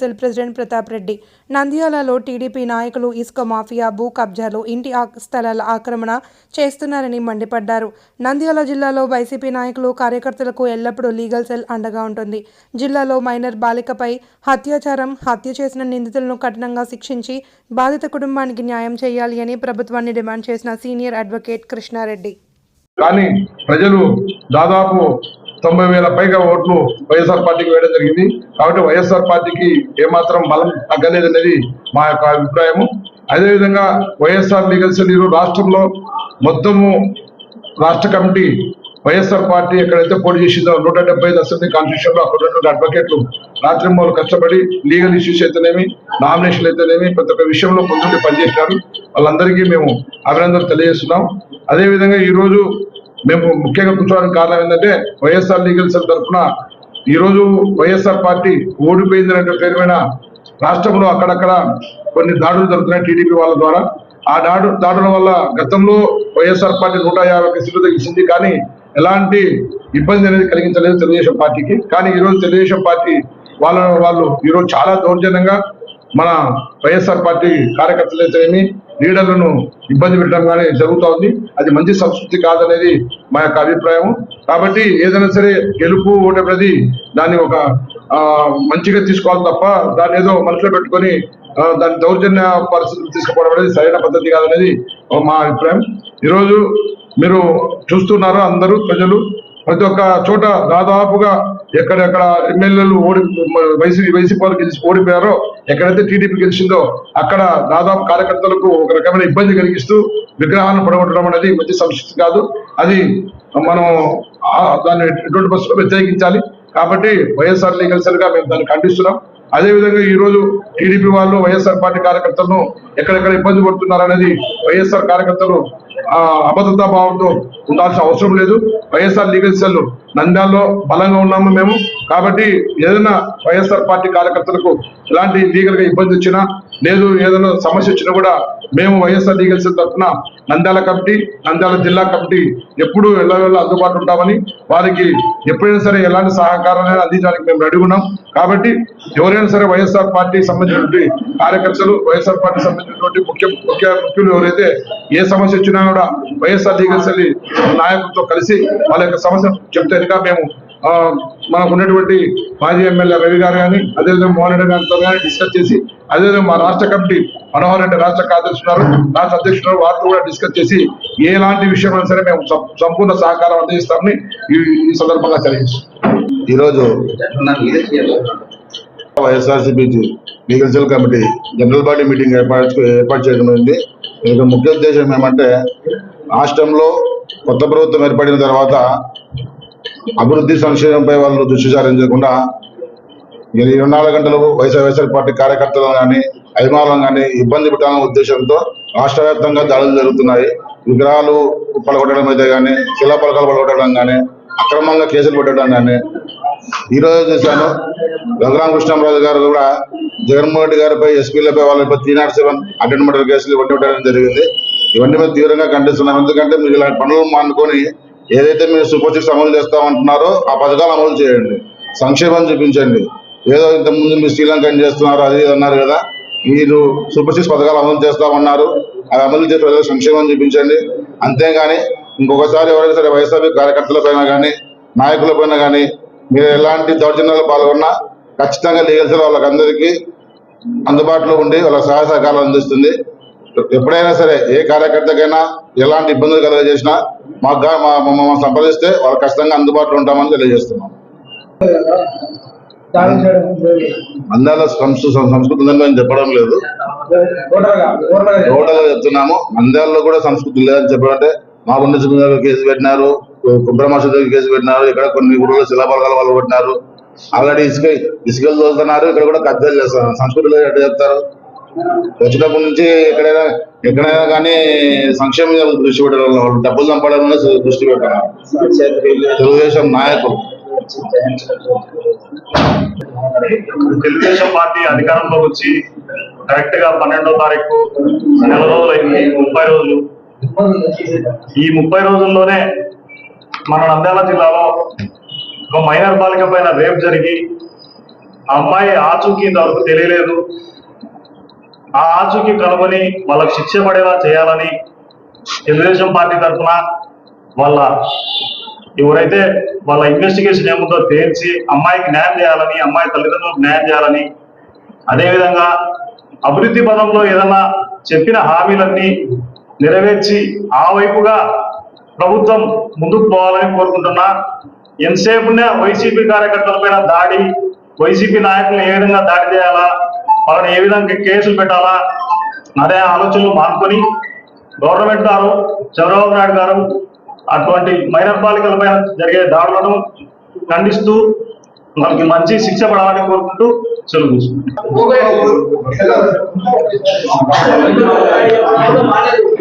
Cell president Pratap Reddy. నంద్యాలలో TDP నాయకులు ఇసుక మాఫియా భూ కబ్జాలు ఇంటి స్థలాల ఆక్రమణ చేస్తున్నారని మండిపడ్డారు. నంద్యాల జిల్లాలో వైసీపీ నాయకులు కార్యకర్తలకు ఎల్లప్పుడూ లీగల్ సెల్ అండగా ఉంటుంది. జిల్లాలో మైనర్ బాలికపై హత్యాచారం హత్య చేసిన నిందితులను కఠినంగా శిక్షించి బాధిత కుటుంబానికి న్యాయం చేయాలి అని ప్రభుత్వాన్ని డిమాండ్ చేసిన సీనియర్ అడ్వకేట్ కృష్ణారెడ్డి. కానీ ప్రజలు దాదాపు తొంభై వేల పైగా ఓట్లు వైఎస్ఆర్ పార్టీకి వేయడం జరిగింది. కాబట్టి వైఎస్ఆర్ పార్టీకి ఏమాత్రం బలం తగ్గలేదనేది మా యొక్క అభిప్రాయము. అదేవిధంగా వైఎస్ఆర్ లీగల్ సెల్ రాష్ట్రంలో మొత్తము రాష్ట్ర కమిటీ వైఎస్ఆర్ పార్టీ ఎక్కడైతే పోటీ చేసిందో నూట డెబ్బై ఐదు అసెంబ్లీ కాన్స్టిట్యూషన్లో అక్కడ ఉన్నటువంటి అడ్వకేట్లు రాత్రింబోలు కష్టపడి లీగల్ ఇష్యూస్ అయితేనేమి నామినేషన్లు అయితేనేమి ప్రతి ఒక్క విషయంలో ముందుండి పనిచేసినారు. వాళ్ళందరికీ మేము అభినందనలు తెలియజేస్తున్నాం. అదేవిధంగా ఈరోజు మేము ముఖ్యంగా కూర్చోవడానికి కారణం ఏంటంటే వైఎస్ఆర్ లీగల్ సెల్ తరఫున ఈరోజు వైఎస్ఆర్ పార్టీ ఓడిపోయింది అనే పేరు మీద రాష్ట్రంలో అక్కడక్కడ కొన్ని దాడులు జరుగుతున్నాయి టీడీపీ వాళ్ళ ద్వారా. ఆ దాడు దాడుల వల్ల గతంలో వైఎస్ఆర్ పార్టీ నూట యాభై ఒక్క సీట్లు తగ్గించింది కానీ ఎలాంటి ఇబ్బంది అనేది కలిగించలేదు తెలుగుదేశం పార్టీకి. కానీ ఈరోజు తెలుగుదేశం పార్టీ వాళ్ళ వాళ్ళు ఈరోజు చాలా దౌర్జన్యంగా మన వైఎస్ఆర్ పార్టీ కార్యకర్తలు అయితేనేమి లీడర్లను ఇబ్బంది పెట్టడం కానీ జరుగుతూ ఉంది అది మంచి సంస్కృతి కాదనేది మా యొక్క అభిప్రాయం. కాబట్టి ఏదైనా సరే గెలుపు ఓటమిది దాన్ని ఒక మంచిగా తీసుకోవాలి తప్ప దాన్ని ఏదో మనసులో పెట్టుకొని దాని దౌర్జన్య పరిస్థితులు తీసుకుపోవడం అనేది సరైన పద్ధతి కాదనేది మా అభిప్రాయం. ఈరోజు మీరు చూస్తున్నారు అందరూ ప్రజలు. ప్రతి ఒక్క చోట దాదాపుగా ఎక్కడెక్కడ ఎమ్మెల్యేలు ఓడి వైసీపీ వైసీపీ వాళ్ళు గెలిచి ఓడిపోయారో ఎక్కడైతే టీడీపీ గెలిచిందో అక్కడ దాదాపు కార్యకర్తలకు ఒక రకమైన ఇబ్బంది కలిగిస్తూ విగ్రహాలను పడగొట్టడం అనేది మంచి సంస్కృతి కాదు. అది మనం దాన్ని ఎటువంటి బస్సులో వ్యతిరేకించాలి. కాబట్టి వైఎస్ఆర్ లీగల్ మేము దాన్ని ఖండిస్తున్నాం. అదే విధంగా టీడీపీ వాళ్ళు వైఎస్ఆర్ పార్టీ కార్యకర్తలను ఎక్కడెక్కడ ఇబ్బంది పడుతున్నారు అనేది వైఎస్ఆర్ కార్యకర్తలు అభద్రతా భావంతో ఉండాల్సిన అవసరం లేదు. వైఎస్ఆర్ లీగల్ సెల్ నంద్యాలలో బలంగా ఉన్నాము మేము. కాబట్టి ఏదైనా వైఎస్ఆర్ పార్టీ కార్యకర్తలకు ఎలాంటి లీగల్గా ఇబ్బంది వచ్చినా లేదు ఏదైనా సమస్య వచ్చినా కూడా మేము వైఎస్ఆర్ లీగల్ సెల్ తరఫున నంద్యాల కమిటీ నంద్యాల జిల్లా కమిటీ ఎప్పుడు ఎల్లవేళ అందుబాటులో ఉంటామని వారికి ఎప్పుడైనా సరే ఎలాంటి సహకారాన్ని అందించడానికి మేము రెడీ ఉన్నాం. కాబట్టి ఎవరైనా సరే వైఎస్ఆర్ పార్టీ సంబంధించినటువంటి కార్యకర్తలు వైఎస్ఆర్ పార్టీ సంబంధించినటువంటి ముఖ్య ముఖ్య ముఖ్యులు ఎవరైతే ఏ సమస్య వచ్చినా కూడా వైఎస్ఆర్ లీగల్ సెల్ నాయకులతో కలిసి వాళ్ళ యొక్క సమస్య చెప్తే మేము ఆ, మనకు ఉన్నటువంటి మాజీ ఎమ్మెల్యే రవి గారు కానీ అదేవిధంగా మోహన్ రెడ్డి గారితో కానీ డిస్కస్ చేసి అదేవిధంగా మా రాష్ట్ర కమిటీ మనోహర్ రెడ్డి రాష్ట్ర కార్యదర్శి ఉన్నారు రాష్ట్ర అధ్యక్షుడు ఉన్నారు, వారితో కూడా డిస్కస్ చేసి ఎలాంటి విషయమైనా సరే మేము సంపూర్ణ సహకారం అందిస్తామని ఈ ఈ సందర్భంగా తెలియజేస్తాం ఈరోజు YSRCP legal cell committee general body meeting ఏర్పాటు ఏర్పాటు చేయడం జరిగింది దీనికి ముఖ్య ఉద్దేశం ఏమంటే రాష్ట్రంలో కొత్త ప్రభుత్వం ఏర్పడిన తర్వాత అభివృద్ధి సంక్షేమంపై వాళ్ళు దృష్టి సారించకుండా ఇరవై నాలుగు గంటలు వైఎస్ఆర్ వైఎస్ఆర్ పార్టీ కార్యకర్తలను కానీ అభిమానులను కానీ ఇబ్బంది పెట్టాలనే ఉద్దేశంతో రాష్ట్ర వ్యాప్తంగా దాడులు జరుగుతున్నాయి. విగ్రహాలు పలగొట్టడం అయితే కానీ శిలా పలకాలు పలగొట్టడం కానీ అక్రమంగా కేసులు పెట్టడం కానీ ఈ రోజు చూశాను. రఘురామ కృష్ణరాజు గారు కూడా జగన్మోహన్ రెడ్డి గారిపై ఎస్పీలపై వాళ్ళపై three not seven attempt murder కేసులు ఇవన్నీ పెట్టడం జరిగింది. ఇవన్నీ మేము తీవ్రంగా ఖండిస్తున్నాం. ఎందుకంటే మీరు ఇలాంటి పనులు మానుకొని ఏదైతే మీరు సూపర్ సిక్స్ అమలు చేస్తామంటున్నారో ఆ పథకాలు అమలు చేయండి. సంక్షేమం చూపించండి. ఏదో ఇంతకుముందు మీరు శ్రీలంక ఏం చేస్తున్నారు అది ఇది అన్నారు కదా మీరు సూపర్ సిక్స్ పథకాలు అమలు చేస్తామన్నారు అది అమలు చేసి ప్రజలకు సంక్షేమం చూపించండి. అంతేగాని ఇంకొకసారి ఎవరైనా సరే వైఎస్ఆర్పీ కార్యకర్తల పైన కానీ నాయకుల పైన కానీ మీరు ఎలాంటి దౌర్జన్యాలు పాల్గొన్నా ఖచ్చితంగా లీగల్ సెల్ వాళ్ళకందరికీ అందుబాటులో ఉండి వాళ్ళ సహాయ సహకారాలు అందిస్తుంది. ఎప్పుడైనా సరే ఏ కార్యకర్తకైనా ఎలాంటి ఇబ్బందులు కలగజేసినా మాకు మమ్మల్ని సంప్రదిస్తే వాళ్ళు ఖచ్చితంగా అందుబాటులో ఉంటామని తెలియజేస్తున్నాం. అందాల సంస్కృతి ఉందని మేము చెప్పడం లేదు. టోటల్ చెప్తున్నాము. అందాల్లో కూడా సంస్కృతి లేదని చెప్పాలంటే మా గుండె సుబ్రహ్మణ్యం కేసు పెట్టినారు. కుబ్రహ్మణ్య కేసు పెట్టినారు. ఇక్కడ కొన్ని ఊళ్ళో శిలాపలకాల వాళ్ళు పెట్టినారు. ఆల్రెడీ ఇసుక ఇసుకలు తోలుతున్నారు. ఇక్కడ కూడా కబ్జాలు చేస్తున్నారు సంస్కృతి లేదు ఎట్లా చెప్తారు? వచ్చినప్పటి నుంచి ఎక్కడైనా ఎక్కడైనా కానీ సంక్షేమం దృష్టి పెట్టడం వాళ్ళు డబ్బులు చంపడం దృష్టి పెట్టడం. తెలుగుదేశం నాయకులు. తెలుగుదేశం పార్టీ అధికారంలోకి వచ్చి కరెక్ట్గా పన్నెండో తారీఖు నెల రోజులైంది ముప్పై రోజులు. ఈ ముప్పై రోజుల్లోనే మన నంద్యాల జిల్లాలో ఒక మైనర్ బాలిక పైన రేప్ జరిగి ఆ అమ్మాయి ఆచూకీ ఇంతవరకు తెలియలేదు. ఆ ఆచూకీ కనుగొని వాళ్ళకు శిక్ష పడేలా చేయాలని తెలుగుదేశం పార్టీ తరఫున వాళ్ళ ఎవరైతే వాళ్ళ ఇన్వెస్టిగేషన్ ఏముందో తేల్చి అమ్మాయికి న్యాయం చేయాలని అమ్మాయి తల్లిదండ్రులకు న్యాయం చేయాలని అదేవిధంగా అభివృద్ధి పదంలో ఏదన్నా చెప్పిన హామీలన్నీ నెరవేర్చి ఆ వైపుగా ప్రభుత్వం ముందుకు పోవాలని కోరుకుంటున్నా. ఎంతసేపునే వైసీపీ కార్యకర్తలపైన దాడి వైసీపీ నాయకులు ఏ విధంగా దాడి చేయాలా వాళ్ళని ఏ విధంగా కేసులు పెట్టాలా అనే ఆలోచనలు మార్చుకొని గవర్నమెంట్ గారు చంద్రబాబు నాయుడు గారు అటువంటి మైనర్ బాలికల పైన జరిగే దాడులను ఖండిస్తూ మనకి మంచి శిక్ష పడాలని కోరుకుంటూ సెలవు తీసుకుంటున్నాను. మాట్లాడలేదు